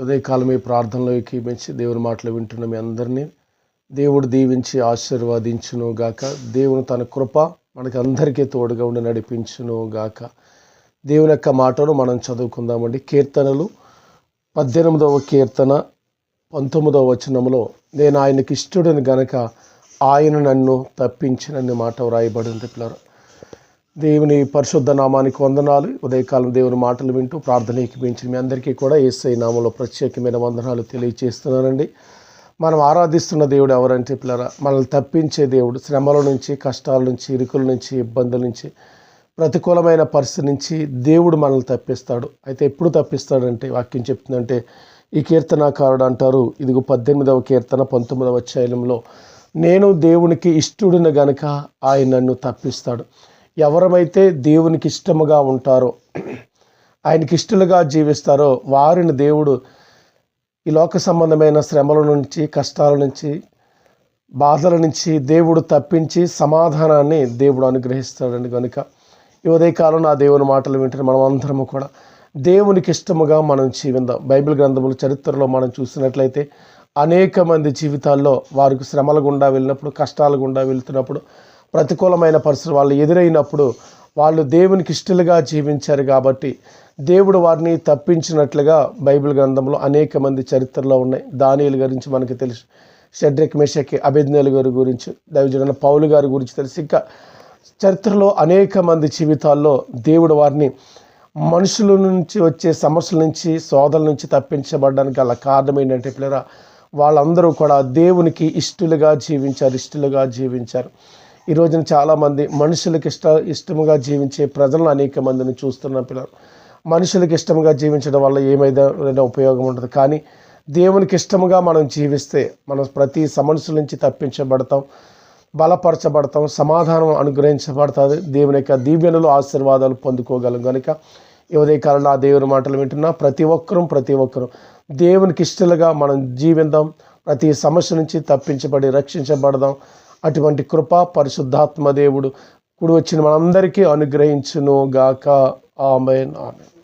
ఉదయకాలమే ప్రార్థనలోకి ప్రార్థనలో దేవుని మాటలు వింటున్న మీ అందరినీ దేవుడు దీవించి ఆశీర్వాదించును గాక. దేవుని తన కృప మనకి అందరికీ తోడుగా ఉండి నడిపించును గాక. దేవుని యొక్క మాటను మనం చదువుకుందామండి. కీర్తనలు పద్దెనిమిదవ కీర్తన పంతొమ్మిదవ వచనంలో నేను ఆయనకి ఇష్టడని గనక ఆయన నన్ను తప్పించినన్ని మాట వ్రాయబడింది పిల్లలు. దేవుని పరిశుద్ధ నామానికి వందనాలు. ఉదయకాలం దేవుని మాటలు వింటూ ప్రార్థన ఎక్కిపించిన మీ అందరికీ కూడా ఏసై నామంలో ప్రత్యేకమైన వందనాలు తెలియజేస్తున్నానండి మనం ఆరాధిస్తున్న దేవుడు ఎవరంటే పిల్లరా మనల్ని తప్పించే దేవుడు శ్రమల నుంచి కష్టాల నుంచి ఇరుకుల నుంచి ఇబ్బందుల నుంచి ప్రతికూలమైన పరిస్థితి నుంచి దేవుడు మనల్ని తప్పిస్తాడు. అయితే ఎప్పుడు తప్పిస్తాడంటే వాక్యం చెప్తుందంటే ఈ కీర్తనాకారుడు అంటారు ఇదిగో పద్దెనిమిదవ కీర్తన పంతొమ్మిదవ చైలంలో నేను దేవునికి ఇష్టడున గనుక ఆయన నన్ను తప్పిస్తాడు. ఎవరమైతే దేవునికి ఇష్టముగా ఉంటారో ఆయనకి ఇష్టలుగా జీవిస్తారో వారిని దేవుడు ఈ లోక సంబంధమైన శ్రమల నుంచి కష్టాల నుంచి బాధల నుంచి దేవుడు తప్పించి సమాధానాన్ని దేవుడు అనుగ్రహిస్తాడండి కనుక ఈ ఉదయకాలం నా దేవుని మాటలు వింటున్న మనం అందరము కూడా దేవునికి ఇష్టముగా మనం జీవిందాం. బైబిల్ గ్రంథముల చరిత్రలో మనం చూసినట్లయితే అనేక మంది జీవితాల్లో వారికి శ్రమల గుండా వెళ్ళినప్పుడు కష్టాల గుండా వెళ్తున్నప్పుడు ప్రతికూలమైన పరిస్థితులు వాళ్ళు ఎదురైనప్పుడు వాళ్ళు దేవునికి ఇష్టలుగా జీవించారు కాబట్టి దేవుడు వారిని తప్పించినట్లుగా బైబిల్ గ్రంథంలో అనేక మంది చరిత్రలో ఉన్నాయి. దానియుల గురించి మనకి తెలుసు. షడ్రిక్ మెషక్ అభిజ్ఞల గారి గురించి దైవజన పౌలు గారి గురించి తెలిసి. ఇంకా చరిత్రలో అనేక మంది జీవితాల్లో దేవుడు వారిని మనుషుల నుంచి వచ్చే సమస్యల నుంచి సోదల నుంచి తప్పించబడడానికి గల కారణం ఏంటంటే పిల్లరా వాళ్ళందరూ కూడా దేవునికి ఇష్టలుగా జీవించారు ఇష్టలుగా జీవించారు. ఈ రోజున చాలామంది మనుషులకు ఇష్ట ఇష్టముగా జీవించే ప్రజలను అనేక మందిని చూస్తున్న పిల్లలు. మనుషులకు ఇష్టముగా జీవించడం వల్ల ఏమైనా ఉపయోగం ఉండదు. కానీ దేవునికి ఇష్టముగా మనం జీవిస్తే మనం ప్రతి సమస్యల నుంచి తప్పించబడతాం బలపరచబడతాం సమాధానం అనుగ్రహించబడుతుంది. దేవుని యొక్క దీవెనలు ఆశీర్వాదాలు పొందుకోగలం కనుక ఈ ఉదయకాలంలో ఆ దేవుని మాటలు వింటున్నా ప్రతి ఒక్కరూ ప్రతి ఒక్కరూ దేవునికి ఇష్టలుగా మనం జీవిద్దాం ప్రతి సమస్య నుంచి తప్పించబడి రక్షించబడదాం. అటువంటి కృప పరిశుద్ధాత్మ దేవుడు. కూడి వచ్చిన మనందరికీ అనుగ్రహించును గాక ఆమెన్ ఆమెన్.